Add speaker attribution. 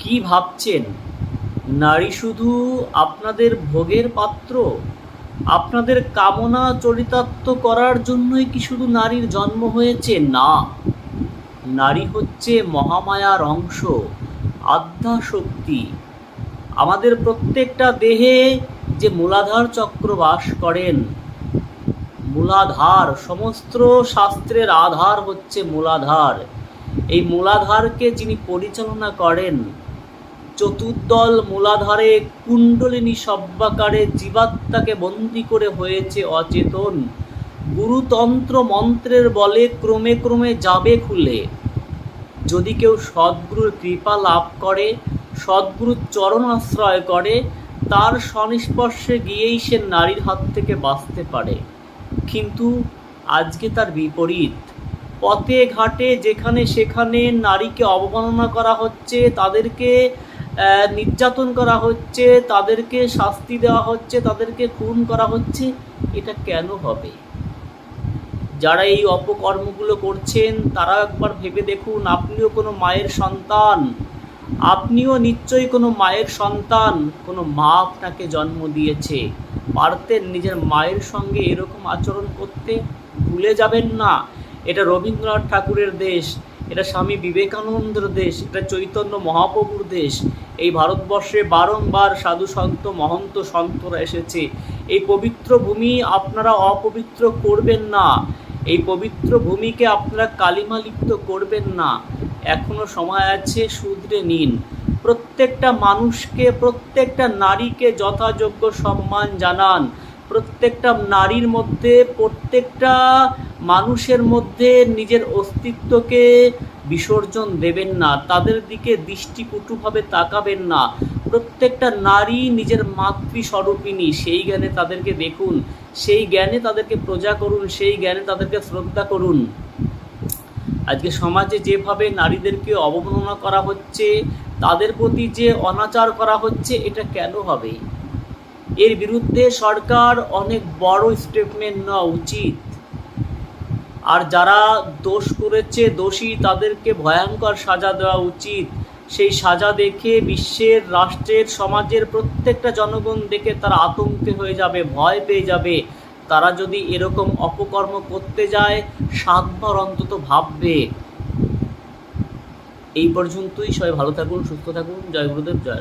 Speaker 1: কি ভাবছেন? নারী শুধু আপনাদের ভোগের পাত্র? আপনাদের কামনা চরিতার্থ করার জন্যই কি শুধু নারীর জন্ম হয়েছে? না। নারী হচ্ছে মহামায়ার অংশ আধ্যা শক্তি আমাদের প্রত্যেকটা দেহে যে মূলাধার চক্র বাস করেন, মূলাধার, সমস্ত শাস্ত্রের আধার হচ্ছে মূলাধার। এই মূলাধারকে যিনি পরিচালনা করেন চতুর্দল মূলাধারে কুণ্ডলিনী সব্যাকারে জীবাত্মাকে বন্দি করে হয়েছে অচেতন। গুরুতন্ত্র মন্ত্রের বলে ক্রমে ক্রমে যাবে খুলে। যদি কেউ সদ্গুরুর কৃপা লাভ করে, সদ্গুরুর চরণ আশ্রয় করে, তার সংস্পর্শে গিয়েই সে নারীর হাত থেকে বাঁচতে পারে। কিন্তু আজকে তার বিপরীত। পথে ঘাটে যেখানে সেখানে নারীকে অবমাননা করা হচ্ছে, তাদেরকে নির্যাতন করা হচ্ছে, তাদেরকে শাস্তি দেওয়া হচ্ছে, তাদেরকে খুন করা হচ্ছে, এটা কেন হবে? যারা এই অপকর্মগুলো করছেন, তারা একবার ভেবে দেখুন, আপনিও কোনো মায়ের সন্তান। আপনিও নিশ্চয়ই কোনো মায়ের সন্তান। কোনো মা আপনাকে জন্ম দিয়েছে। পারতেন নিজের মায়ের সঙ্গে এরকম আচরণ করতে? ভুলে যাবেন না। এটা রবীন্দ্রনাথ ঠাকুরের দেশ। এটা স্বামী বিবেকানন্দের দেশ, এটা চৈতন্য মহাপ্রভুর দেশ। এই ভারতবর্ষে বারংবার সাধু সন্ত, মহন্ত সন্তরা এসেছে। এই পবিত্র ভূমি আপনারা অপবিত্র করবেন না। এই পবিত্র ভূমিকে আপনারা কালিমালিপ্ত করবেন না। এখনও সময় আছে শুধরে নিন। প্রত্যেকটা মানুষকে, প্রত্যেকটা নারীকে যথাযোগ্য সম্মান জানান। প্রত্যেকটা নারীর মধ্যে প্রত্যেকটা মানুষের মধ্যে নিজের অস্তিত্বকে বিসর্জন দেবেন না, তাদের দিকে দৃষ্টিকটুভাবে তাকাবেন না। প্রত্যেকটা নারী নিজের মাতৃস্বরূপিণী, সেই জ্ঞানে তাদেরকে দেখুন, সেই জ্ঞানে তাদেরকে প্রজা করুন, সেই জ্ঞানে তাদেরকে শ্রদ্ধা করুন। আজকে সমাজে যেভাবে নারীদেরকে অবমাননা করা হচ্ছে, তাদের প্রতি যে অনাচার করা হচ্ছে, এটা কেন হবে? এর বিরুদ্ধে সরকার অনেক বড় স্টেটমেন্ট নেওয়া উচিত। আর যারা দোষ করেছে, দোষী, তাদেরকে ভয়ঙ্কর সাজা দেওয়া উচিত। সেই সাজা দেখে বিশ্বের, রাষ্ট্রের, সমাজের প্রত্যেকটা জনগণ দেখে তারা আতঙ্কে হয়ে যাবে, ভয় পেয়ে যাবে। তারা যদি এরকম অপকর্ম করতে যায়, সাতবার অন্তত ভাববে। এই পর্যন্তই। সবাই ভালো থাকুন, সুস্থ থাকুন। জয় গুরুদেব, জয়।